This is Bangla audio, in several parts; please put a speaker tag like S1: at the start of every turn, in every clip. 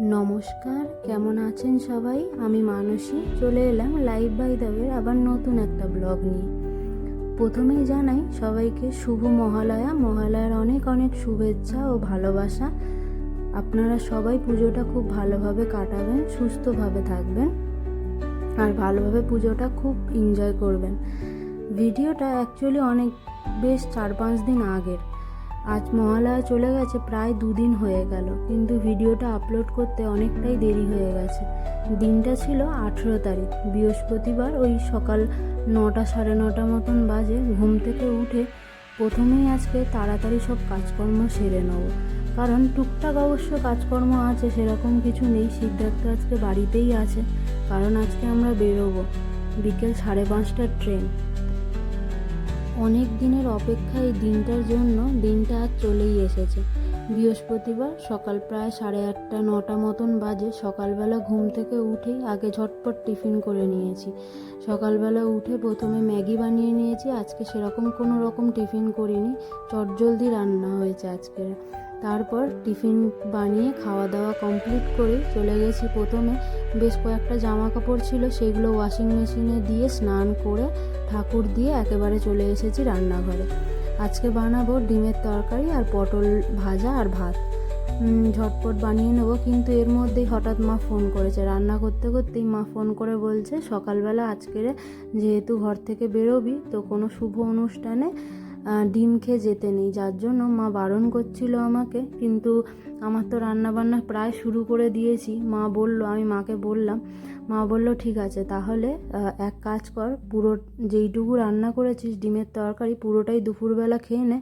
S1: নমস্কার, কেমন আছেন সবাই? আমি মানসী। চলে এলাম লাইভ বাই দাবের আবার নতুন একটা ব্লগ নিয়ে। প্রথমেই জানাই সবাইকে শুভ মহালয়া। মহালয়ার অনেক অনেক শুভেচ্ছা ও ভালোবাসা। আপনারা সবাই পুজোটা খুব ভালোভাবে কাটাবেন, সুস্থভাবে থাকবেন আর ভালোভাবে পুজোটা খুব এনজয় করবেন। ভিডিওটা অ্যাকচুয়ালি অনেক, বেশ চার পাঁচ দিন আগের। আজ মহালয়া চলে গেছে, প্রায় দুদিন হয়ে গেল। কিন্তু ভিডিওটা আপলোড করতে অনেকটাই দেরি হয়ে গেছে। দিনটা ছিল আঠেরো তারিখ। বৃহস্পতিবার ওই সকাল নটা সাড়ে নটা মতন বাজে ঘুম থেকে উঠে প্রথমেই আজকে তাড়াতাড়ি সব কাজকর্ম সেরে নেব। কারণ টুকটাক অবশ্য কাজকর্ম আছে, সেরকম কিছু নেই। সিদ্ধার্থ আজকে বাড়িতেই আছে, কারণ আজকে আমরা বেরোবো। বিকেল সাড়ে পাঁচটার ট্রেন অনেক দিনের অপেক্ষা এই দিনটার জন্য দিনটা আজ চলেই এসেছে। বৃহস্পতিবার সকাল প্রায় সাড়ে আটটা, নটা মতন বাজে সকালবেলা ঘুম থেকে উঠেই আগে ঝটপট টিফিন করে নিয়েছি। সকালবেলা উঠে প্রথমে ম্যাগি বানিয়ে নিয়েছি, আজকে সেরকম কোনো রকম টিফিন করিনি, চটজলদি রান্না হয়েছে আজকে তারপর টিফিন বানিয়ে খাওয়া দাওয়া কমপ্লিট করে চলে গেছি প্রথমে। বেশ কয়েকটা জামা কাপড় ছিল, সেগুলো ওয়াশিং মেশিনে দিয়ে স্নান করে ঠাকুর দিয়ে একেবারে চলে এসেছি রান্নাঘরে। আজকে বানাবো ডিমের তরকারি আর পটল ভাজা আর ভাত। ঝটপট বানিয়ে নেব, কিন্তু এর মধ্যেই হঠাৎ মা ফোন করেছে। রান্না করতে করতেই মা ফোন করে বলছে, সকালবেলা আজকের যেহেতু ঘর থেকে বেরোবি, তো কোনো শুভ অনুষ্ঠানে ডিম খেয়ে যেতে নেই। যার জন্য মা বারণ করছিল আমাকে, কিন্তু আমার তো রান্না বান্না প্রায় শুরু করে দিয়েছি। মা বলল, আমি মাকে বললাম, মা বলল, ঠিক আছে, তাহলে এক কাজ কর, পুরো যেইটুকু রান্না করেছিস, ডিমের তরকারি পুরোটাই দুপুরবেলা খেয়ে নে,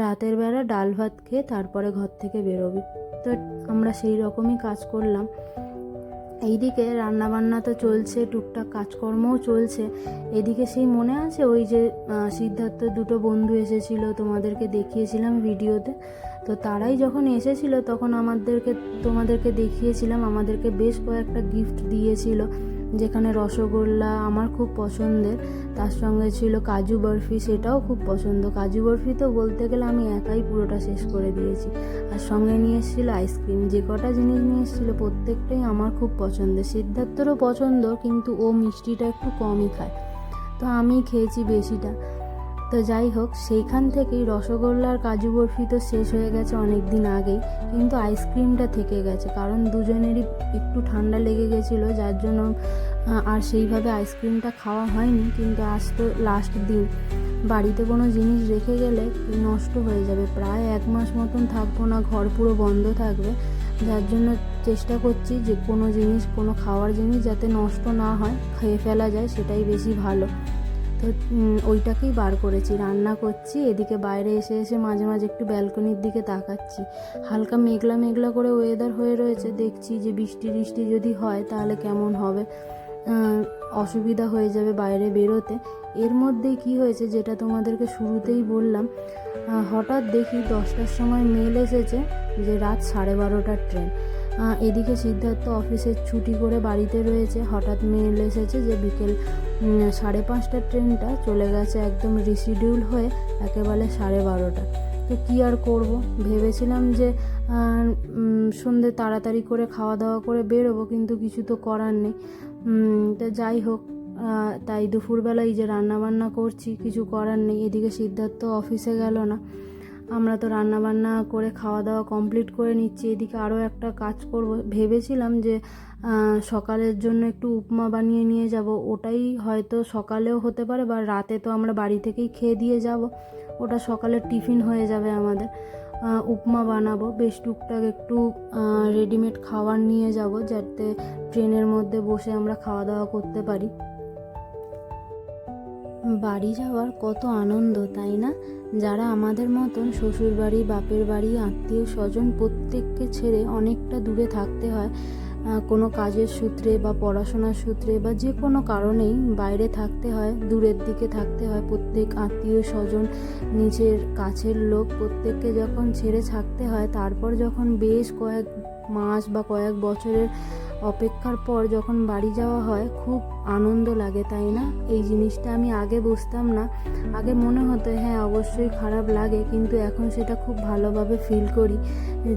S1: রাতের বেলা ডাল ভাত খেয়ে তারপরে ঘর থেকে বেরোবি। তো আমরা সেই রকমই কাজ করলাম। এইদিকে রান্নাবান্না তো চলছে, টুকটাক কাজকর্মও চলছে। এদিকে সেই মনে আছে ওই যে সিদ্ধার্থ দুটো বন্ধু এসেছিল তোমাদেরকে দেখিয়েছিলাম ভিডিওতে? তো তারাই যখন এসেছিল তখন আমাদেরকে, তোমাদেরকে দেখিয়েছিলাম, আমাদেরকে বেশ কয়েকটা গিফট দিয়েছিল। যেখানে রসগোল্লা আমার খুব পছন্দের, তার সঙ্গে ছিল কাজু বরফি, সেটাও খুব পছন্দ। কাজু বরফি তো বলতে গেলে আমি একাই পুরোটা শেষ করে দিয়েছি। আর সঙ্গে নিয়ে এসেছিল আইসক্রিম, যে কটা জিনিস নিয়ে এসেছিল প্রত্যেকটাই আমার খুব পছন্দের। সিদ্ধার্থরও পছন্দ, কিন্তু ও মিষ্টিটা একটু কমই খায়। তো আমি খেয়েছি বেশিটা। তো যাই হোক, সেইখান থেকেই রসগোল্লা আর কাজু বরফি তো শেষ হয়ে গেছে অনেক দিন আগেই। কিন্তু আইসক্রিমটা থেকে গেছে, কারণ দুজনেরই একটু ঠান্ডা লেগে গেছিল, যার জন্য আর সেইভাবে আইসক্রিমটা খাওয়া হয়নি। কিন্তু আজ তো লাস্ট দিন। বাড়িতে কোনো জিনিস রেখে গেলে নষ্ট হয়ে যাবে। প্রায় এক মাস মতন থাকব না, ঘর পুরো বন্ধ থাকবে। যার জন্য চেষ্টা করছি যে কোনো জিনিস, কোনো খাওয়ার জিনিস যাতে নষ্ট না হয়, খেয়ে ফেলা যায়, সেটাই বেশি ভালো। ওইটাকেই বার করেছি, রান্না করছি, এদিকে বাইরে এসে এসে মাঝে মাঝে একটু ব্যালকনির দিকে তাকাচ্ছি। হালকা মেঘলা মেঘলা করে ওয়েদার হয়ে রয়েছে, দেখছি যে বৃষ্টি বৃষ্টি যদি হয় তাহলে কেমন হবে। অসুবিধা হয়ে যাবে বাইরে বেরোতে। এর মধ্যে কি হয়েছে যেটা তোমাদেরকে শুরুতেই বললাম হঠাৎ দেখি দশটার সময় মেল এসেছে যে রাত সাড়ে বারোটার ট্রেন এদিকে সিদ্ধার্থ অফিসের ছুটি করে বাড়িতে রয়েছে। হঠাৎ মেল এসেছে যে বিকেল সাড়ে পাঁচটার ট্রেনটা চলে গেছে একদম রিসিডিউল হয়ে একেবারে সাড়ে বারোটা। তো কী আর করব? ভেবেছিলাম যে সন্ধে তাড়াতাড়ি করে খাওয়া দাওয়া করে বেরোবো, কিন্তু কিছু তো করার নেই। তো যাই হোক তাই দুপুরবেলায় যে রান্না বান্না করছি, কিছু করার নেই। এদিকে সিদ্ধার্থ অফিসে গেল না। আমরা তো রান্না বান্না করে খাওয়া দাওয়া কমপ্লিট করে নিচ্ছি। এদিকে আরও একটা কাজ করব। ভেবেছিলাম যে সকালের জন্য একটু উপমা বানিয়ে নিয়ে যাব। ওটাই হয়তো সকালেও হতে পারে বা রাতে তো আমরা বাড়ি থেকেই খেয়ে দিয়ে যাব। ওটা সকালের টিফিন হয়ে যাবে আমাদের। উপমা বানাবো। বেশ টুকটাক একটু রেডিমেড খাবার নিয়ে যাব যাতে ট্রেনের মধ্যে বসে আমরা খাওয়া দাওয়া করতে পারি। বাড়ি যাওয়ার কত আনন্দ, তাই না? যারা আমাদের মতন শ্বশুর বাড়ি বাপের বাড়ি, আত্মীয় স্বজন প্রত্যেককে ছেড়ে অনেকটা দূরে থাকতে হয় কোনো কাজের সূত্রে বা পড়াশোনার সূত্রে বা যে কোনো কারণেই বাইরে থাকতে হয়, দূরের দিকে থাকতে হয়। প্রত্যেক আত্মীয় স্বজন নিজের কাছের লোক প্রত্যেককে যখন ছেড়ে থাকতে হয়, তারপর যখন বেশ কয়েক মাস বা কয়েক বছরের অপেক্ষার পর যখন বাড়ি যাওয়া হয়, খুব আনন্দ লাগে, তাই না? এই জিনিসটা আমি আগে বুঝতাম না। আগে মনে হতো হ্যাঁ অবশ্যই খারাপ লাগে, কিন্তু এখন সেটা খুব ভালোভাবে ফিল করি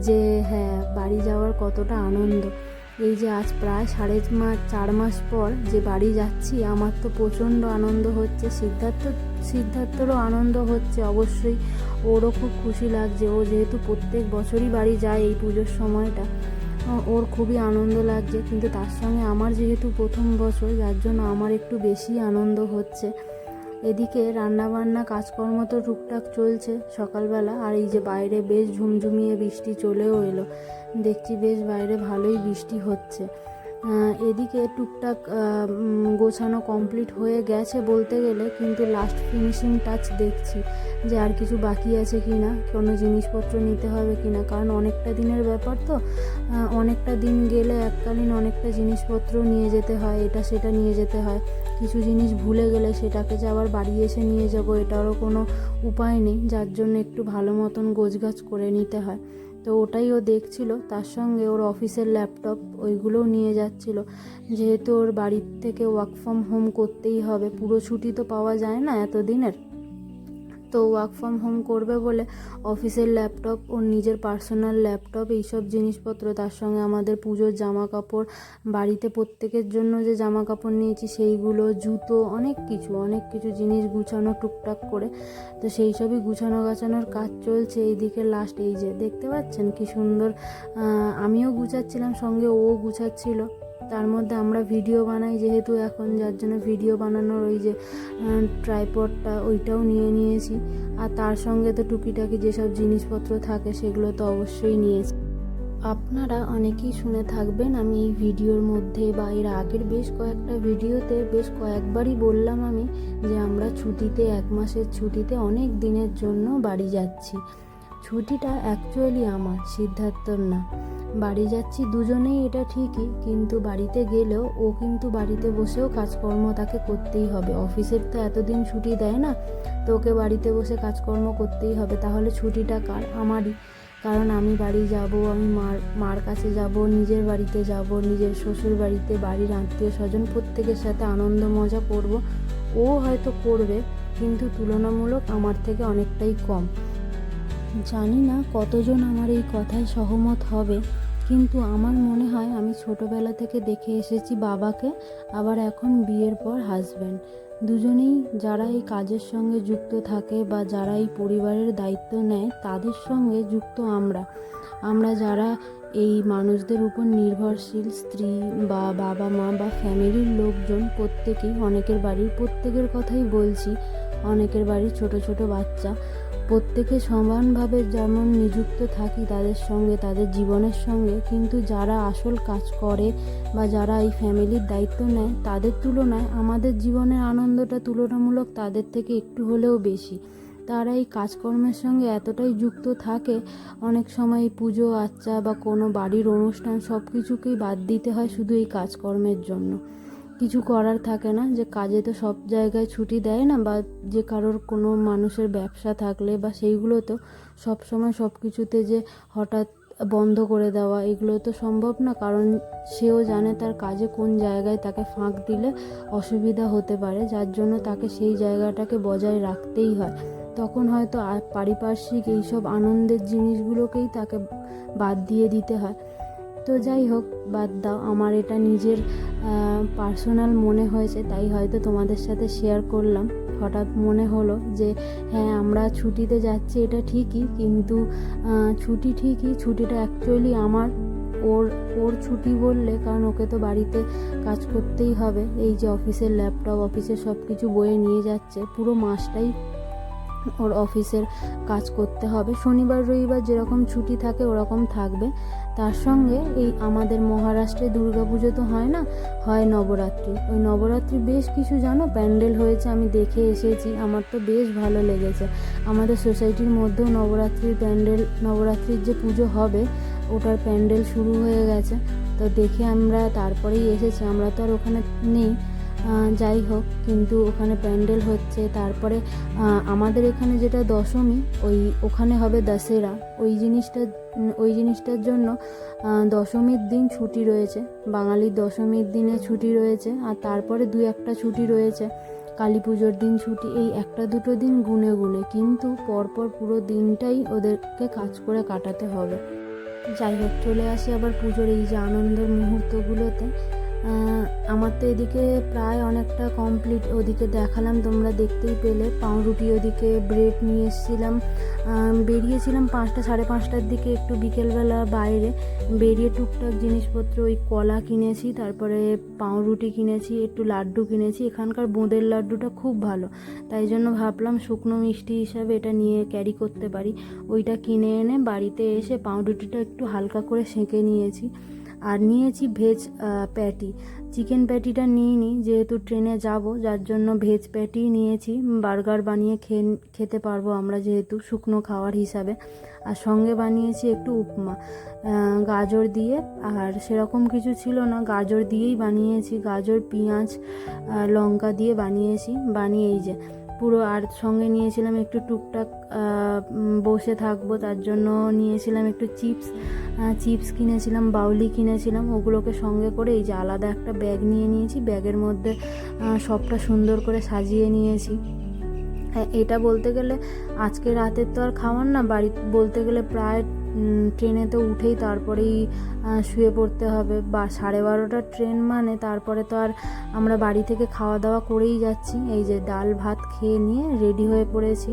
S1: যে হ্যাঁ বাড়ি যাওয়ার কতটা আনন্দ। এই যে আজ প্রায় সাড়ে মাস চার মাস পর যে বাড়ি যাচ্ছি, আমার তো প্রচণ্ড আনন্দ হচ্ছে। সিদ্ধার্থ, সিদ্ধার্থরও আনন্দ হচ্ছে অবশ্যই। ওরও খুব খুশি লাগছে। ও যেহেতু প্রত্যেক বছরই বাড়ি যায় এই পুজোর সময়টা। ওর খুবই আনন্দ লাগছে। কিন্তু তার সঙ্গে আমার যেহেতু প্রথম বছর, যার জন্য আমার একটু বেশি আনন্দ হচ্ছে। এদিকে রান্নাবান্না, কাজকর্ম তো টুকটাক চলছে সকালবেলা। আর এই যে বাইরে বেশ ঝুমঝুমিয়ে বৃষ্টি চলেও এলো। দেখছি বেশ বাইরে ভালোই বৃষ্টি হচ্ছে। এদিকে টুকটাক গোছানো কমপ্লিট হয়ে গেছে বলতে গেলে, কিন্তু লাস্ট ফিনিশিং টাচ দেখছি যে আর কিছু বাকি আছে কি না কোনো জিনিসপত্র নিতে হবে কি না কারণ অনেকটা দিনের ব্যাপার তো অনেকটা দিন গেলে এককালীন অনেকটা জিনিসপত্র নিয়ে যেতে হয়, এটা সেটা নিয়ে যেতে হয়। কিছু জিনিস ভুলে গেলে সেটাকে যে আবার বাড়ি এসে নিয়ে যাব, এটারও কোনো উপায় নেই। যার জন্য একটু ভালো মতন গোছগাছ করে নিতে হয়। তো ওটাই ও দেখছিল। তার সঙ্গে ওর অফিসের ল্যাপটপ ওইগুলোও নিয়ে যাচ্ছিল। যেহেতু ওর বাড়ির থেকে ওয়ার্ক ফ্রম হোম করতেই হবে। পুরো ছুটি তো পাওয়া যায় না এতদিনের। তো ওয়ার্ক ফ্রম হোম করবে বলে অফিসের ল্যাপটপ ওর নিজের পার্সোনাল ল্যাপটপ এইসব জিনিসপত্র, তার সঙ্গে আমাদের পুজোর জামা কাপড় বাড়িতে প্রত্যেকের জন্য যে জামা কাপড় নিয়েছি সেইগুলো, জুতো, অনেক কিছু অনেক কিছু জিনিস গুছানো টুকটাক করে। তো সেই সবই গুছানো গাছানোর কাজ চলছে এইদিকে লাস্ট এই যে, দেখতে পাচ্ছেন কি সুন্দর আমিও গুছাচ্ছিলাম, সঙ্গে ও গুছাচ্ছিল। তার মধ্যে আমরা ভিডিও বানাই, যেহেতু এখন যার জন্য ভিডিও বানানোর ওই যে ট্রাইপডটা ওইটাও নিয়ে নিয়েছি। আর তার সঙ্গে তো টুকিটাকি যেসব জিনিসপত্র থাকে, সেগুলো তো অবশ্যই নিয়েছি। আপনারা অনেকেই শুনে থাকবেন, আমি এই ভিডিওর মধ্যে বা এর আগের বেশ কয়েকটা ভিডিওতে বেশ কয়েকবারই বললাম আমি যে আমরা ছুটিতে, এক মাসের ছুটিতে অনেক দিনের জন্য বাড়ি যাচ্ছি। ছুটিটা অ্যাকচুয়ালি আমার, সিদ্ধার্থর না। বাড়ি যাচ্ছি দুজনেই, এটা ঠিকই, কিন্তু বাড়িতে গেলেও ও কিন্তু বাড়িতে বসেও কাজকর্ম তাকে করতেই হবে। অফিসের তো এতদিন ছুটি দেয় না, তো ওকে বাড়িতে বসে কাজকর্ম করতেই হবে। তাহলে ছুটিটা কার? আমারই। কারণ আমি বাড়ি যাব, আমি মার মার কাছে যাব, নিজের বাড়িতে যাব, নিজের শ্বশুর বাড়িতে, বাড়ির আত্মীয় স্বজন প্রত্যেকের সাথে আনন্দ মজা করব। ও হয়তো করবে, কিন্তু তুলনামূলক আমার থেকে অনেকটাই কম। জানি না কতজন আমার এই কথায় সহমত হবে, কিন্তু আমার মনে হয় আমি ছোটবেলা থেকে দেখে এসেছি বাবাকে, আবার এখন বিয়ের পর হাজব্যান্ড দুজনেই যারা এই কাজের সঙ্গে যুক্ত থাকে বা যারা এই পরিবারের দায়িত্ব নেয়, তাদের সঙ্গে যুক্ত আমরা। আমরা যারা এই মানুষদের উপর নির্ভরশীল স্ত্রী বা বাবা, মা বা ফ্যামিলির লোকজন, প্রত্যেকেই, অনেকের বাড়ির প্রত্যেকের কথাই বলছি, অনেকের বাড়ির ছোট ছোট বাচ্চা প্রত্যেকে সমানভাবে যেমন নিযুক্ত থাকি তাদের সঙ্গে, তাদের জীবনের সঙ্গে, কিন্তু যারা আসল কাজ করে বা যারা এই ফ্যামিলির দায়িত্ব নেয়, তাদের তুলনায় আমাদের জীবনের আনন্দটা তুলনামূলক তাদের থেকে একটু হলেও বেশি। তারা এই কাজকর্মের সঙ্গে এতটাই যুক্ত থাকে, অনেক সময় পুজো আচ্চা বা কোনো বাড়ির অনুষ্ঠান সব কিছুকেই বাদ দিতে হয় শুধু এই কাজকর্মের জন্য। কিছু করার থাকে না, যে কাজে তো সব জায়গায় ছুটি দেয় না বা যে কারোর কোনো মানুষের ব্যবসা থাকলে বা সেইগুলো তো সব সময় সব কিছুতে যে হঠাৎ বন্ধ করে দেওয়া, এগুলো তো সম্ভব না। কারণ সেও জানে তার কাজে কোন জায়গায় তাকে ফাঁক দিলে অসুবিধা হতে পারে, যার জন্য তাকে সেই জায়গাটাকে বজায় রাখতেই হয়। তখন হয়তো পারিপার্শ্বিক এইসব আনন্দের জিনিসগুলোকেই তাকে বাদ দিয়ে দিতে হয়। তো যাই হোক, বাদ দাও। আমার এটা নিজের পার্সোনাল মনে হয়েছে, তাই হয়তো তোমাদের সাথে শেয়ার করলাম। হঠাৎ মনে হলো যে হ্যাঁ আমরা ছুটিতে যাচ্ছি, এটা ঠিকই। কিন্তু ছুটি ঠিকই, ছুটিটা অ্যাকচুয়ালি আমার, ওর ওর ছুটি বললে, কারণ ওকে তো বাড়িতে কাজ করতেই হবে। এই যে অফিসের ল্যাপটপ অফিসের সব কিছু বয়ে নিয়ে যাচ্ছে। পুরো মাসটাই ওর অফিসের কাজ করতে হবে। শনিবার, রবিবার যেরকম ছুটি থাকে, ওরকম থাকবে। তার সঙ্গে এই আমাদের মহারাষ্ট্রে দুর্গা পুজো তো হয় না, হয় নবরাত্রি। ওই নবরাত্রি বেশ কিছু জানো, প্যান্ডেল হয়েছে, আমি দেখে এসেছি, আমার তো বেশ ভালো লেগেছে। আমাদের সোসাইটির মধ্যেও নবরাত্রির প্যান্ডেল, নবরাত্রির যে পুজো হবে, ওটার প্যান্ডেল শুরু হয়ে গেছে। তো দেখে আমরা তারপরেই এসেছি, আমরা তো আর ওখানে নেই। যাই হোক, কিন্তু ওখানে প্যান্ডেল হচ্ছে। তারপরে আমাদের এখানে যেটা দশমী, ওই ওখানে হবে দশেরা। ওই জিনিসটা, ওই জিনিসটার জন্য দশমীর দিন ছুটি রয়েছে। বাঙালির দশমীর দিনে ছুটি রয়েছে, আর তারপরে দু একটা ছুটি রয়েছে। কালী পুজোর দিন ছুটি, এই একটা দুটো দিন গুনে গুনে, কিন্তু পরপর পুরো দিনটাই ওদেরকে কাজ করে কাটাতে হবে। যাই হোক, চলে আসি আবার পুজোর এই যে আনন্দের মুহূর্তগুলোতে। আমার তো এদিকে প্রায় অনেকটা কমপ্লিট ওদিকে দেখালাম, তোমরা দেখতেই পেলে। পাউরুটি ওদিকে ব্রেড নিয়ে এসেছিলাম। বেরিয়েছিলাম পাঁচটা, সাড়ে পাঁচটার দিকে একটু বিকেলবেলা বাইরে। বেরিয়ে টুকটাক জিনিসপত্র, ওই কলা কিনেছি, তারপরে পাউরুটি কিনেছি, একটু লাড্ডু কিনেছি। এখানকার বোঁদের লাড্ডুটা খুব ভালো। তাই জন্য ভাবলাম শুকনো মিষ্টি হিসাবে এটা নিয়ে ক্যারি করতে পারি। ওইটা কিনে এনে বাড়িতে এসে পাউরুটিটা একটু হালকা করে সেঁকে নিয়েছি। আর নিয়েছি ভেজ প্যাটি চিকেন প্যাটিটা নিইনি যেহেতু ট্রেনে যাব, যার জন্য ভেজ প্যাটি নিয়েছি। বার্গার বানিয়ে খেয়ে, খেতে পারব আমরা যেহেতু, শুকনো খাওয়ার হিসাবে। আর সঙ্গে বানিয়েছি একটু উপমা গাজর দিয়ে। আর সেরকম কিছু ছিল না, গাজর দিয়েই বানিয়েছি। গাজর, পেঁয়াজ লঙ্কা দিয়ে বানিয়েছি। বানিয়ে এই যে পুরো আর সঙ্গে নিয়েছিলাম একটু টুকটাক বসে থাকব, তার জন্য নিয়েছিলাম একটু চিপস চিপস কিনেছিলাম, বাউলি কিনেছিলাম, ওগুলোকে সঙ্গে করে এই যে আলাদা একটা ব্যাগ নিয়ে নিয়েছি, ব্যাগের মধ্যে সবটা সুন্দর করে সাজিয়ে নিয়েছি। এটা বলতে গেলে আজকে রাতের তো আর খাওয়ার না বাড়ি বলতে গেলে প্রায় ট্রেনে তো উঠেই তারপরেই শুয়ে পড়তে হবে। বা, সাড়ে বারোটার ট্রেন মানে তারপরে তো আর আমরা বাড়ি থেকে খাওয়া দাওয়া করেই যাচ্ছি। এই যে ডাল ভাত খেয়ে নিয়ে রেডি হয়ে পড়েছি।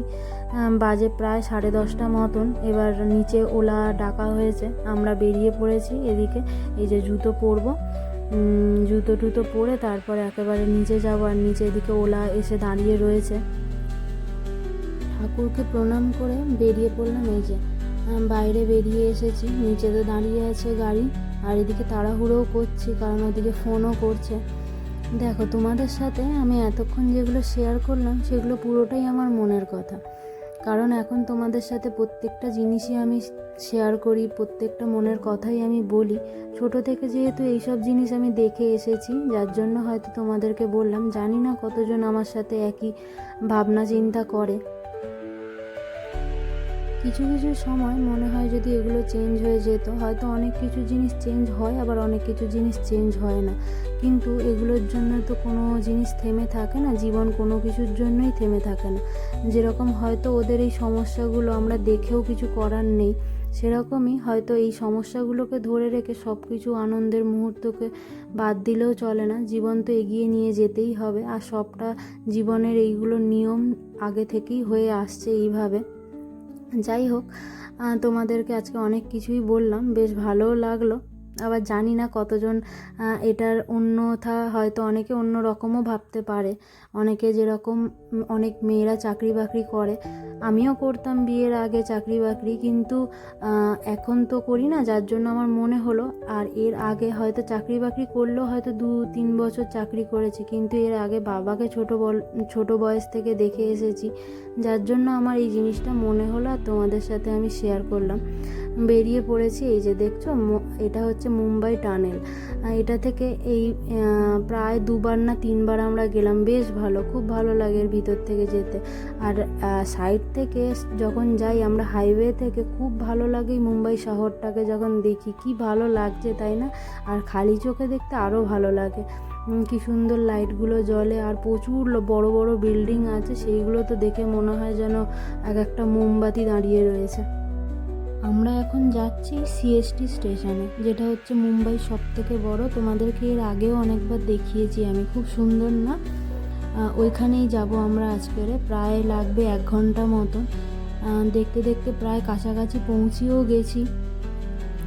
S1: বাজে প্রায় সাড়ে দশটা মতন। এবার নিচে ওলা ডাকা হয়েছে। আমরা বেরিয়ে পড়েছি এদিকে। এই যে জুতো পরবো। জুতো টুতো পরে তারপরে একেবারে নিচে যাব আর নিচে এদিকে ওলা এসে দাঁড়িয়ে রয়েছে। ঠাকুরকে প্রণাম করে বেরিয়ে পড়লাম। এই যে বাইরে বেরিয়ে এসেছি। নিচেতে দাঁড়িয়ে আছে গাড়ি, আর এদিকে তাড়াহুড়োও করছি, কারণ ওদিকে ফোনও করছে। দেখো, তোমাদের সাথে আমি এতক্ষণ যেগুলো শেয়ার করলাম, সেগুলো পুরোটাই আমার মনের কথা। কারণ এখন তোমাদের সাথে প্রত্যেকটা জিনিসই আমি শেয়ার করি, প্রত্যেকটা মনের কথাই আমি বলি। ছোট থেকে যেহেতু এইসব জিনিস আমি দেখে এসেছি, যার জন্য হয়তো তোমাদেরকে বললাম, জানি না কতজন আমার সাথে একই ভাবনা চিন্তা করে। কিছু কিছু সময় মনে হয় যদি এগুলো চেঞ্জ হয়ে যেত, হয়তো অনেক কিছু জিনিস চেঞ্জ হয়, আবার অনেক কিছু জিনিস চেঞ্জ হয় না। কিন্তু এগুলোর জন্য তো কোনো জিনিস থেমে থাকে না, জীবন কোনো কিছুর জন্যই থেমে থাকে না। যেরকম হয়তো ওদের এই সমস্যাগুলো আমরা দেখেও কিছু করার নেই, সেরকমই হয়তো এই সমস্যাগুলোকে ধরে রেখে সব কিছু আনন্দের মুহূর্তকে বাদ দিলেও চলে না, জীবন তো এগিয়ে নিয়ে যেতেই হবে। আর সবটা জীবনের এইগুলো নিয়ম আগে থেকেই হয়ে আসছে এইভাবে। যাই হোক তোমাদেরকে আজকে অনেক কিছুই বললাম বেশ ভালোও লাগল। আবার জানি না কতজন এটার অন্যথা হয়তো অনেকে অন্য রকমও ভাবতে পারে। অনেকে যেরকম অনেক মেয়েরা চাকরি বাকরি করে। আমিও করতাম বিয়ের আগে চাকরি বাকরি, কিন্তু এখন তো করি না, যার জন্য আমার মনে হলো, আর এর আগে হয়তো চাকরি বাকরি করলেও হয়তো দু, তিন বছর চাকরি করেছি, কিন্তু এর আগে বাবাকে ছোট বল, ছোট বয়স থেকে দেখে এসেছি। যার জন্য আমার এই জিনিসটা মনে হলো, আর তোমাদের সাথে আমি শেয়ার করলাম। বেরিয়ে পড়েছি, এই যে দেখছ এটা হচ্ছে মুম্বাই টানেল। এটা থেকে এই প্রায় দুবার না তিনবার আমরা গেলাম, বেশ ভালো, খুব ভালো লাগে এর ভিতর থেকে যেতে। আর সাইড থেকে যখন যাই আমরা হাইওয়ে থেকে, খুব ভালো লাগে মুম্বাই শহরটাকে যখন দেখি, কি ভালো লাগছে, তাই না? আর খালি চোখে দেখতে আরও ভালো লাগে। কি সুন্দর লাইটগুলো জ্বলে, আর প্রচুর বড় বড় বিল্ডিং আছে, সেইগুলো তো দেখে মনে হয় যেন এক একটা মোমবাতি দাঁড়িয়ে রয়েছে। আমরা এখন যাচ্ছি সিএসটি স্টেশনে যেটা হচ্ছে মুম্বাই সব থেকে বড়। তোমাদেরকে এর আগেও অনেকবার দেখিয়েছি আমি খুব সুন্দর না? ওইখানেই যাব আমরা আজকের প্রায় লাগবে এক ঘণ্টা মতো আহ, দেখতে দেখতে প্রায় কাছাকাছি পৌঁছেও গেছি।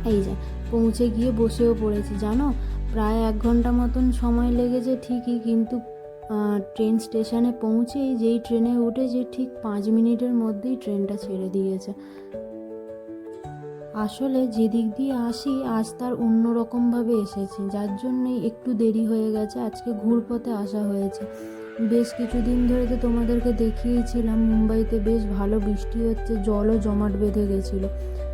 S1: এই যে পৌঁছে গিয়ে বসেও পড়েছি জানো? প্রায় এক ঘণ্টা মতন সময় লেগেছে ঠিকই কিন্তু ট্রেন স্টেশনে পৌঁছেই যেই ট্রেনে উঠেছি ঠিক পাঁচ মিনিটের মধ্যেই ট্রেনটা ছেড়ে দিয়েছে। আসলে যেদিক দিয়ে আসি, আজ তার অন্যরকমভাবে এসেছি, যার জন্যই একটু দেরি হয়ে গেছে, আজকে ঘুরপথে আসা হয়েছে। বেশ কিছুদিন ধরে তো তোমাদেরকে দেখিয়েছিলাম, মুম্বাইতে বেশ ভালো বৃষ্টি হচ্ছে, জলও জমাট বেঁধে গেছিল।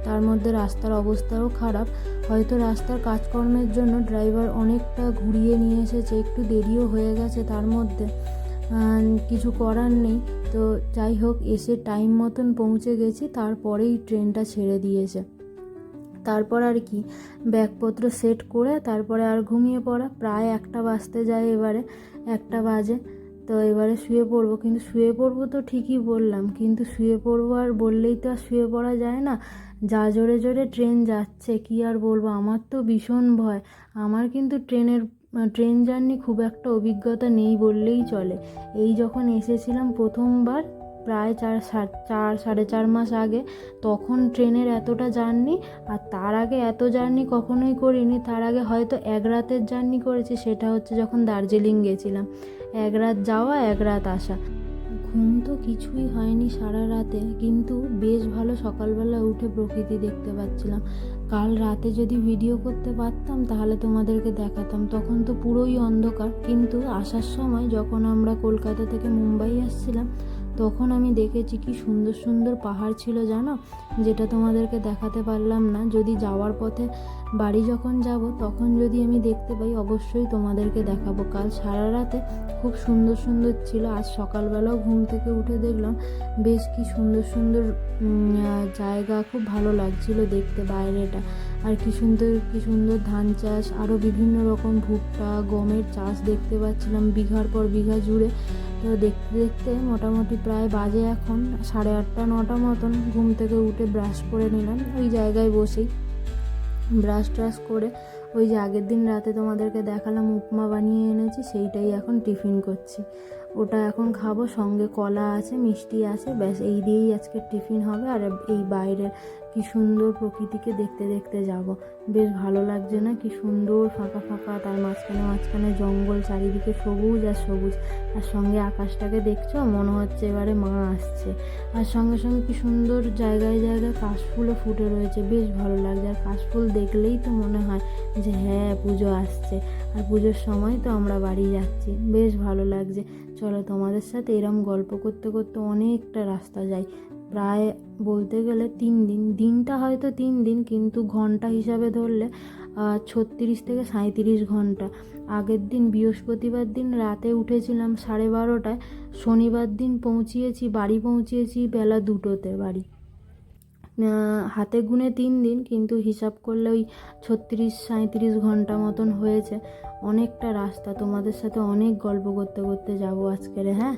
S1: তার মধ্যে রাস্তার অবস্থাও খারাপ, হয়তো রাস্তার কাজকর্মের জন্য ড্রাইভার অনেকটা ঘুরিয়ে নিয়ে এসেছে, একটু দেরিও হয়ে গেছে তার মধ্যে। কিছু করার নেই, তো যাই হোক, এসে টাইম মতন পৌঁছে গেছি, তারপরেই ট্রেনটা ছেড়ে দিয়েছে। তারপর আর কি, ব্যাগপত্র সেট করে তারপরে আর ঘুমিয়ে পড়া। প্রায় একটা বাজতে যায় এবারে, একটা বাজে। তো এবারে শুয়ে পড়ব, কিন্তু শুয়ে পড়ব তো ঠিকই বললাম, কিন্তু শুয়ে পড়ব আর বললেই তো আর শুয়ে পড়া যায় না। যা জোরে জোরে ট্রেন যাচ্ছে, কি আর বলব, আমার তো ভীষণ ভয়। আমার কিন্তু ট্রেনের, ট্রেন জার্নি খুব একটা অভিজ্ঞতা নেই বললেই চলে। এই যখন এসেছিলাম প্রথমবার প্রায় চার চার, সাড়ে চার মাস আগে তখন ট্রেনের এতটা জার্নি আর তার আগে এত জার্নি কখনোই করিনি। তার আগে হয়তো এক রাতের জার্নি করেছি, সেটা হচ্ছে যখন দার্জিলিং গেছিলাম। এক রাত যাওয়া, এক রাত আসা। ঘুম তো কিছুই হয়নি সারা রাতে, কিন্তু বেশ ভালো সকালবেলা উঠে প্রকৃতি দেখতে পাচ্ছিলাম। কাল রাতে যদি ভিডিও করতে পারতাম, তাহলে তোমাদেরকে দেখাতাম। তখন তো পুরোই অন্ধকার, কিন্তু আসার সময় যখন আমরা কলকাতা থেকে মুম্বাই আসছিলাম তখন আমি দেখেছি কি সুন্দর সুন্দর পাহাড় ছিল, জানো? যেটা তোমাদেরকে দেখাতে পারলাম না। যদি যাওয়ার পথে বাড়ি যখন যাব, তখন যদি আমি দেখতে পাই, অবশ্যই তোমাদেরকে দেখাবো। কাল সারা রাতে খুব সুন্দর সুন্দর ছিল। আজ সকালবেলাও ঘুম থেকে উঠে দেখলাম, বেশ কি সুন্দর সুন্দর জায়গা। খুব ভালো লাগছিল দেখতে বাইরেটা। আর কি সুন্দর কি সুন্দর ধান চাষ। আরও বিভিন্ন রকম ভুট্টা, গমের চাষ দেখতে পাচ্ছিলাম। বিঘার পর বিঘা জুড়ে তো দেখতে দেখতে মোটামুটি প্রায় বাজে এখন, সাড়ে আটটা, নটা মতন। ঘুম থেকে উঠে ব্রাশ করে নিলাম, ওই জায়গায় বসেই। ব্রাশ ট্রাশ করে ওই যে আগের দিন রাতে তোমাদেরকে দেখালাম, উপমা বানিয়ে এনেছি, সেইটাই এখন টিফিন করছি। ওটা এখন খাব, সঙ্গে কলা আছে, মিষ্টি আছে, ব্যাস, এই দিয়েই আজকে টিফিন হবে। আর এই বাইরের কি সুন্দর প্রকৃতিকে দেখতে দেখতে যাব। বেশ ভালো লাগছে না? কি সুন্দর ফাঁকা ফাঁকা, তার মাঝখানে মাঝখানে জঙ্গল, চারিদিকে সবুজ আর সবুজ। আর সঙ্গে আকাশটাকে দেখছ? মনে হচ্ছে এবারে মা আসছে। আর সঙ্গে সঙ্গে কি সুন্দর জায়গায় জায়গায় কাশফুলও ফুটে রয়েছে। বেশ ভালো লাগছে। আর কাশফুল দেখলেই তো মনে হয় যে হ্যাঁ পুজো আসছে। আর পুজোর সময় তো আমরা বাড়ি যাচ্ছি। বেশ ভালো লাগছে। চলো তোমাদের সাথে এরম গল্প করতে করতে অনেকটা রাস্তা যাই। প্রায় বলতে গেলে তিন দিন, দিনটা হয়তো তিন দিন কিন্তু ঘণ্টা হিসাবে ধরলে ছত্রিশ থেকে সাঁত্রিশ ঘণ্টা। আগের দিন বৃহস্পতিবার দিন রাতে উঠেছিলাম সাড়ে বারোটায়, শনিবার দিন পৌঁছিয়েছি, বাড়ি পৌঁছিয়েছি বেলা দুটোতে বাড়ি। হাতে গুনে তিন দিন কিন্তু হিসাব করলে ওই ছত্রিশ সাঁত্রিশ ঘণ্টা মতন হয়েছে। অনেকটা রাস্তা, তোমাদের সাথে অনেক গল্প করতে করতে যাব আজকের হ্যাঁ?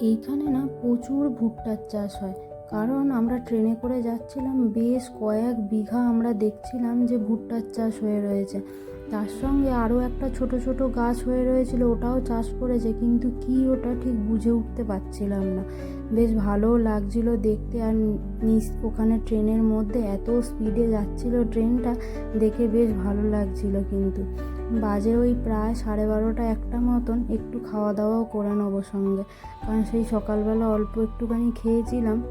S1: এইখানে না প্রচুর ভুট্টার চাষ হয়। কারণ আমরা ট্রেনে করে যাচ্ছিলাম, বেশ কয়েক বিঘা আমরা দেখছিলাম যে ভুট্টার চাষ হয়ে রয়েছে। তার সঙ্গে আরও একটা ছোট ছোট গাছ হয়ে রয়েছিল, ওটাও চাষ করেছে, কিন্তু কি ওটা ঠিক বুঝে উঠতে পারছিলাম না। বেশ ভালোও লাগছিল দেখতে, আর নিচ ওখানে ট্রেনের মধ্যে এত স্পিডে যাচ্ছিল ট্রেনটা, দেখে বেশ ভালো লাগছিল কিন্তু। বাজে ওই প্রায় সাড়ে বারোটা একটা মতন একটু খাওয়া দাওয়াও করে নেব সঙ্গে। কারণ সেই সকালবেলা অল্প একটুখানি খেয়েছিলাম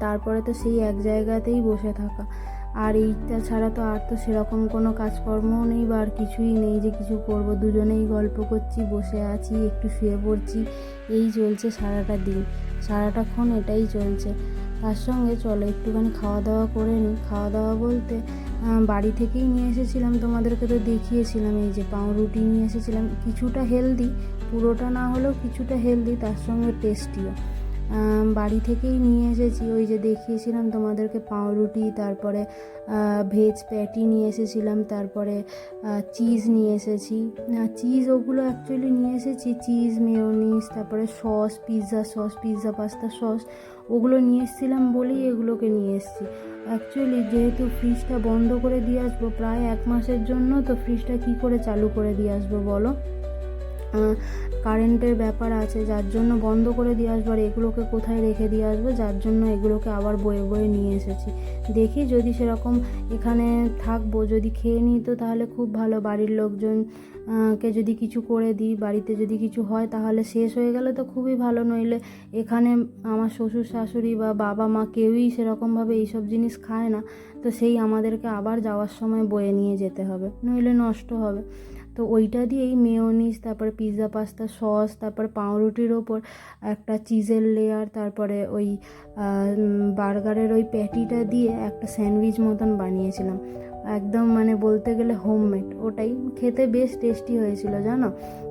S1: তারপরে তো সেই এক জায়গাতেই বসে থাকা। আর এইটা ছাড়া তো আর তো সেরকম কোনো কাজকর্মও নেই বা আর কিছুই নেই যে কিছু করব। দুজনেই গল্প করছি, বসে আছি, একটু শুয়ে পড়ছি, এই চলছে সারাটা দিন। সারাটাক্ষণ এটাই চলছে। তার সঙ্গে চলো একটুখানি খাওয়া দাওয়া করে নিই। খাওয়া দাওয়া বলতে বাড়ি থেকেই নিয়ে এসেছিলাম, তোমাদেরকে তো দেখিয়েছিলাম, এই যে পাউরুটি নিয়ে এসেছিলাম। কিছুটা হেলদি পুরোটা না হলেও কিছুটা হেলদি তার সঙ্গে টেস্টিও বাড়ি থেকেই নিয়ে এসেছি, ওই যে দেখিয়েছিলাম তোমাদেরকে পাউরুটি তারপরে ভেজ প্যাটি নিয়ে এসেছিলাম, তারপরে চিজ নিয়ে এসেছি। চিজ ওগুলো অ্যাকচুয়ালি নিয়ে এসেছি চিজ মেয়োনিজ তারপরে sauce pizza sauce pizza pasta sauce ওগুলো নিয়ে এসেছিলাম বলেই এগুলোকে নিয়ে এসেছি। অ্যাকচুয়ালি যেহেতু ফ্রিজটা বন্ধ করে দিয়ে আসব, প্রায় এক মাসের জন্য, তো ফ্রিজটা কি করে চালু করে দিয়ে আসব বলো? কারেন্টের ব্যাপার আছে, যার জন্য বন্ধ করে দিয়ে আসব, আর এগুলোকে কোথায় রেখে দিয়ে আসব, যার জন্য এগুলোকে আবার বয়ে বয়ে নিয়ে এসেছি। দেখি যদি সেরকম এখানে থাকব, যদি খেয়ে নিই তো তাহলে খুব ভালো। বাড়ির লোকজন কে যদি কিছু করে দিই, বাড়িতে যদি কিছু হয় তাহলে শেষ হয়ে গেলে তো খুবই ভালো, নইলে এখানে আমার শ্বশুর শাশুড়ি বা বাবা মা কেউই সেরকমভাবে এইসব জিনিস খায় না। তো সেই আমাদেরকে আবার যাওয়ার সময় বয়ে নিয়ে যেতে হবে, নইলে নষ্ট হবে। তো ওইটা দিয়েই মেয়োনিজ, তারপরে পিৎজা পাস্তা, সস, তারপর পাউরুটির ওপর একটা চিজের লেয়ার তারপরে ওই বার্গারের ওই প্যাটিটা দিয়ে একটা স্যান্ডউইচ মতন বানিয়েছিলাম। একদম মানে বলতে গেলে হোমমেড ওটাই খেতে বেশ টেস্টি হয়েছিল, জানো?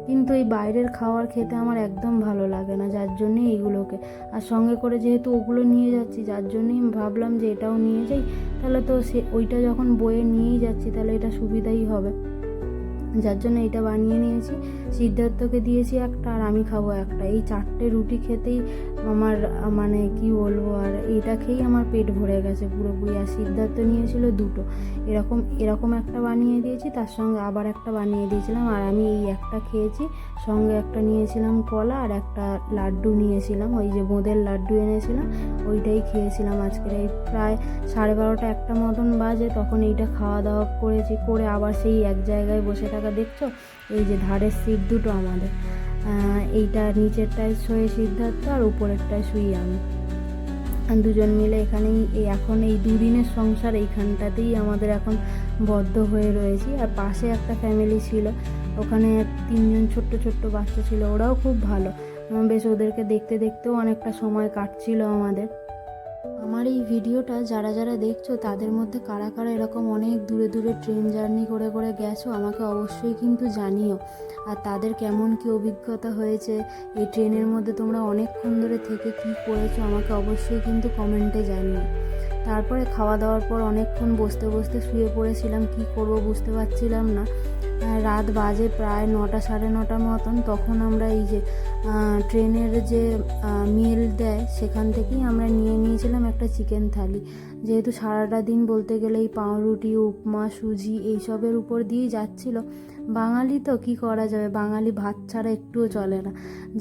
S1: কিন্তু এই বাইরের খাওয়ার খেতে আমার একদম ভালো লাগে না, যার জন্যই এইগুলোকে। আর সঙ্গে করে যেহেতু ওগুলো নিয়ে যাচ্ছি, যার জন্যই ভাবলাম যে এটাও নিয়ে যাই, তাহলে তো সে, ওইটা যখন বয়ে নিয়েই যাচ্ছি, তাহলে এটা সুবিধাই হবে। যার জন্য এটা বানিয়ে নিয়েছি। সিদ্ধার্থকে দিয়েছি একটা আর আমি খাব একটা। এই চারটে রুটি খেতেই আমার মানে কি বলব আর, এটা খেয়েই আমার পেট ভরে গেছে। পুরোপুরি আর সিদ্ধার্থ নিয়েছিল দুটো। এরকম এরকম একটা বানিয়ে দিয়েছি, তার সঙ্গে আবার একটা বানিয়ে দিয়েছিলাম। আর আমি এই একটা খেয়েছি, সঙ্গে একটা নিয়েছিলাম কলা আর একটা লাড্ডু নিয়েছিলাম। ওই যে বোঁদের লাড্ডু এনেছিলাম, ওইটাই খেয়েছিলাম আজকের। এই প্রায় সাড়ে বারোটা একটা মতন বাজে, তখন এইটা খাওয়া দাওয়া করেছি, করে আবার সেই এক জায়গায় বসে থাকা, দেখছ? এই যে ধারের সিট দুটো আমাদের। এইটা নিচেরটায় শুয়ে সিদ্ধার্থ আর উপরেরটায় শুই আমি দুজন মিলে এখানেই এখন এই দুদিনের সংসার এইখানটাতেই আমাদের এখন বদ্ধ হয়ে রয়েছি। আর পাশে একটা ফ্যামিলি ছিল, ওখানে তিনজন ছোট্ট ছোট্ট বাচ্চা ছিল, ওরাও খুব ভালো। বেশ ওদেরকে দেখতে দেখতেও অনেকটা সময় কাটছিল আমাদের। আমার এই ভিডিওটা যারা যারা দেখছ, তাদের মধ্যে কারা কারা এরকম অনেক দূরে দূরে ট্রেন জার্নি করে করে গেছো, আমাকে অবশ্যই কিন্তু জানিও। আর তাদের কেমন কি অভিজ্ঞতা হয়েছে, এই ট্রেনের মধ্যে তোমরা অনেকক্ষণ ধরে থেকে কি করেছ, আমাকে অবশ্যই কিন্তু কমেন্টে জানিও। তারপরে খাওয়া দাওয়ার পর অনেকক্ষণ বসতে বসতে শুয়ে পড়েছিলাম, কি করব বুঝতে পারছিলাম না। রাত বাজে প্রায় নটা সাড়ে নটা মতন, তখন আমরা এই যে ট্রেনের যে মিল দেয়, সেখান থেকেই আমরা নিয়ে নিয়েছিলাম একটা চিকেন থালি। যেহেতু সারাটা দিন বলতে গেলে এই পাউরুটি, উপমা, সুজি এইসবের উপর দিয়েই যাচ্ছিল, বাঙালি তো কি করা যাবে? বাঙালি ভাত ছাড়া একটুও চলে না।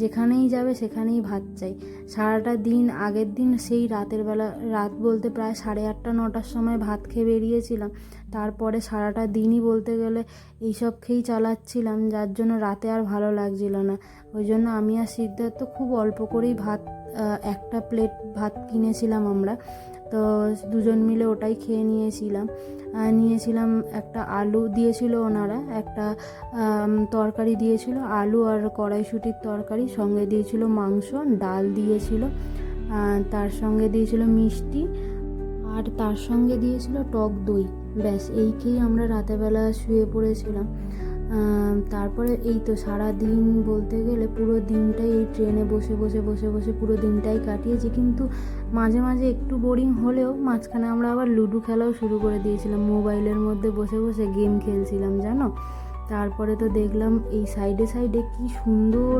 S1: যেখানেই যাবে সেখানেই ভাত চাই। সারাটা দিন আগের দিন সেই রাতের বেলা, রাত বলতে প্রায় সাড়ে আটটা, নটার সময় ভাত খেয়ে বেরিয়েছিলাম। তারপরে সারাটা দিনই বলতে গেলে এইসব খেয়েই চালাচ্ছিলাম, যার জন্য রাতে আর ভালো লাগছিল না। ওই জন্য আমি আর সিদ্ধার্থ খুব অল্প করেই ভাত একটা প্লেট ভাত কিনেছিলাম আমরা। তো দুজন মিলে ওটাই খেয়ে নিয়েছিলাম। নিয়েছিলাম একটা আলু, দিয়েছিল ওনারা একটা তরকারি দিয়েছিল, আলু আর কড়াইশুটির তরকারি, সঙ্গে দিয়েছিল মাংস, ডাল দিয়েছিল তার সঙ্গে দিয়েছিল মিষ্টি, আর তার সঙ্গে দিয়েছিল টক দই। ব্যাস এই আমরা রাতেরবেলা শুয়ে পড়েছিলাম। তারপরে এই তো সারা দিন বলতে গেলে পুরো দিনটাই এই ট্রেনে বসে বসে বসে বসে পুরো দিনটাই কাটিয়েছি। কিন্তু মাঝে মাঝে একটু বোরিং হলেও মাঝখানে আমরা আবার লুডো খেলাও শুরু করে দিয়েছিলাম। মোবাইলের মধ্যে বসে বসে গেম খেলছিলাম, জানো? তারপরে তো দেখলাম এই সাইডে সাইডে কি সুন্দর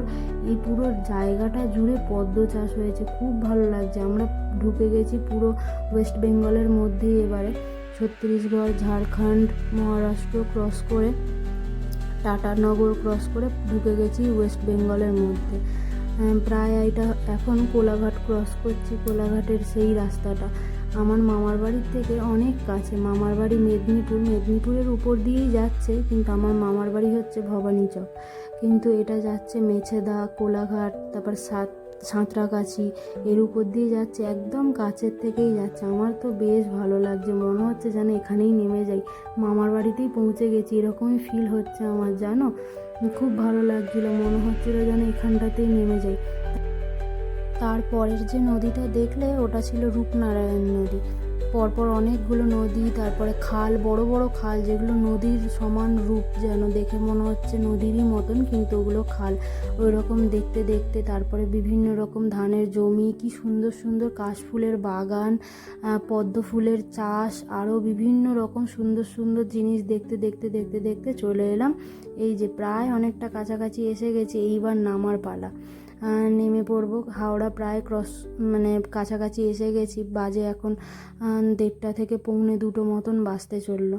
S1: এই পুরো জায়গাটা জুড়ে পদ্ম চাষ হয়েছে। খুব ভালো লাগছে। আমরা ঢুকে গেছি পুরো ওয়েস্ট বেঙ্গলের মধ্যেই এবারে। ছত্তিশগড়, ঝাড়খণ্ড, মহারাষ্ট্র ক্রস করে। টাটানগর ক্রস করে ঢুকে গেছি ওয়েস্ট বেঙ্গলের মধ্যে। প্রায় এটা এখন কোলাঘাট ক্রস করছি, কোলাঘাটের সেই রাস্তাটা। আমার মামার বাড়ির থেকে অনেক কাছে, মামার বাড়ি মেদিনীপুর। মেদিনীপুরের উপর দিয়েই যাচ্ছে, কিন্তু আমার মামার বাড়ি হচ্ছে ভবানী চক কিন্তু এটা যাচ্ছে মেছেদা, কোলাঘাট, তারপর সাত সাঁতরাগাছি এর উপর দিয়ে যাচ্ছে, একদম কাছের থেকেই যাচ্ছে। আমার তো বেশ ভালো লাগছে, মনে হচ্ছে যেন এখানেই নেমে যাই। মামার বাড়িতেই পৌঁছে গেছি, এরকমই ফিল হচ্ছে আমার, জানো? খুব ভালো লাগছিল, মনে হচ্ছিল যেন এখানটাতেই নেমে যাই। তারপরের যে নদীটা দেখলে, ওটা ছিল রূপনারায়ণ নদী। পরপর অনেকগুলো নদী, তারপরে খাল, বড় বড় খাল, যেগুলো নদীর সমান রূপ যেন দেখে মনে হচ্ছে নদীরই মতন, কিন্তু ওগুলো খাল। ওই রকম দেখতে দেখতে তারপরে বিভিন্ন রকম ধানের জমি, কি সুন্দর সুন্দর কাশফুলের বাগান পদ্ম ফুলের চাষ, আরও বিভিন্ন রকম সুন্দর সুন্দর জিনিস দেখতে দেখতে দেখতে দেখতে চলে এলাম। এই যে প্রায় অনেকটা কাছাকাছি এসে গেছে, এইবার নামার পালা। নেমে পড়ব। হাওড়া প্রায় ক্রস মানে কাছাকাছি এসে গেছি। বাজে এখন দেড়টা থেকে পৌনে দুটো মতন বাজতে চলল।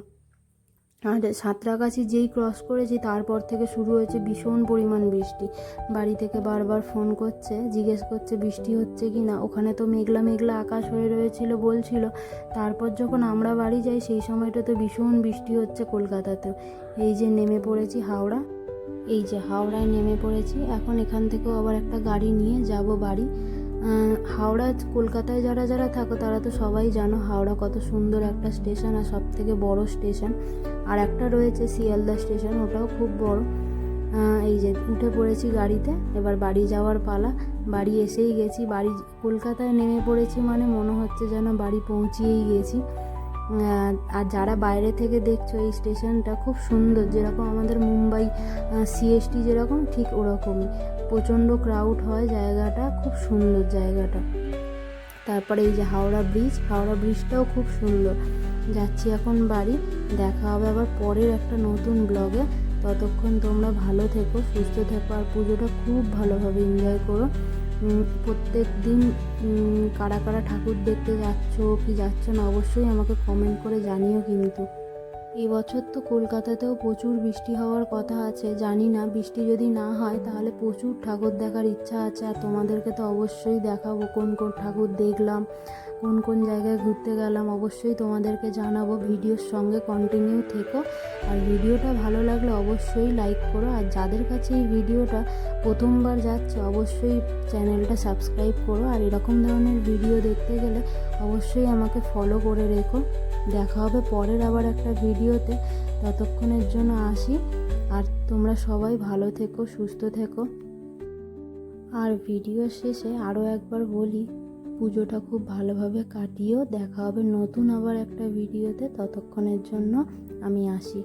S1: আর সাঁতরাগাছি যেই ক্রস করেছি, তারপর থেকে শুরু হয়েছে ভীষণ পরিমাণ বৃষ্টি। বাড়ি থেকে বারবার ফোন করছে, জিজ্ঞেস করছে, বৃষ্টি হচ্ছে কি না? ওখানে তো মেঘলা মেঘলা আকাশ হয়ে রয়েছিল, বলছিল। তারপর যখন আমরা বাড়ি যাই, সেই সময়টা তো ভীষণ বৃষ্টি হচ্ছে কলকাতাতেও। এই যে নেমে পড়েছি হাওড়া এই যে হাওড়ায় নেমে পড়েছি। এখন এখান থেকেও আবার একটা গাড়ি নিয়ে যাব বাড়ি। হাওড়া কলকাতায় যারা যারা থাকো, তারা তো সবাই জানো হাওড়া কত সুন্দর একটা স্টেশন আর সব থেকে বড় স্টেশন। আর একটা রয়েছে শিয়ালদা স্টেশন, ওটাও খুব বড়। এই যে উঠে পড়েছি গাড়িতে, এবার বাড়ি যাওয়ার পালা। বাড়ি এসেই গেছি। বাড়ি কলকাতায় নেমে পড়েছি মানে মনে হচ্ছে যেন বাড়ি পৌঁছিয়েই গেছি। আর যারা বাইরে থেকে দেখছ এই স্টেশনটা খুব সুন্দর। যেরকম আমাদের মুম্বাই সিএসটি যেরকম, ঠিক ওরকমই। প্রচণ্ড ক্রাউড হয় জায়গাটা, খুব সুন্দর জায়গাটা। তারপরে এই যে হাওড়া ব্রিজ হাওড়া ব্রিজটাও খুব সুন্দর। যাচ্ছি এখন বাড়ি, দেখা হবে আবার পরের একটা নতুন ব্লগে ততক্ষণ তোমরা ভালো থেকো, সুস্থ থেকো, আর পুজোটা খুব ভালোভাবে এনজয় করো। প্রত্যেক দিন কারা কারা ঠাকুর দেখতে যাচ্ছ, কি যাচ্ছ না, অবশ্যই আমাকে কমেন্ট করে জানিও কিন্তু। এবছর তো কলকাতাতেও প্রচুর বৃষ্টি হওয়ার কথা আছে, জানি না, বৃষ্টি যদি না হয় তাহলে প্রচুর ঠাকুর দেখার ইচ্ছা আছে, আর তোমাদেরকে তো অবশ্যই দেখাবো কোন কোন ঠাকুর দেখলাম। কোন কোন জায়গায় ঘুরতে গেলাম অবশ্যই তোমাদেরকে জানাব। ভিডিওর সঙ্গে কন্টিনিউ থেকো। আর ভিডিওটা ভালো লাগলে অবশ্যই লাইক করো। আর যাদের কাছে এই ভিডিওটা প্রথমবার যাচ্ছে, অবশ্যই চ্যানেলটা সাবস্ক্রাইব করো। আর এরকম ধরনের ভিডিও দেখতে গেলে অবশ্যই আমাকে ফলো করে রেখো। দেখা হবে পরের আবার একটা ভিডিওতে। ততক্ষণের জন্য আসি। আর তোমরা সবাই ভালো থেকো, সুস্থ থেকো। আর ভিডিও শেষে আরও একবার বলি পুজোটা খুব ভালোভাবে কাটিয়েও দেখা হবে নতুন আবার একটা ভিডিওতে। ততক্ষণের জন্য আমি আসি।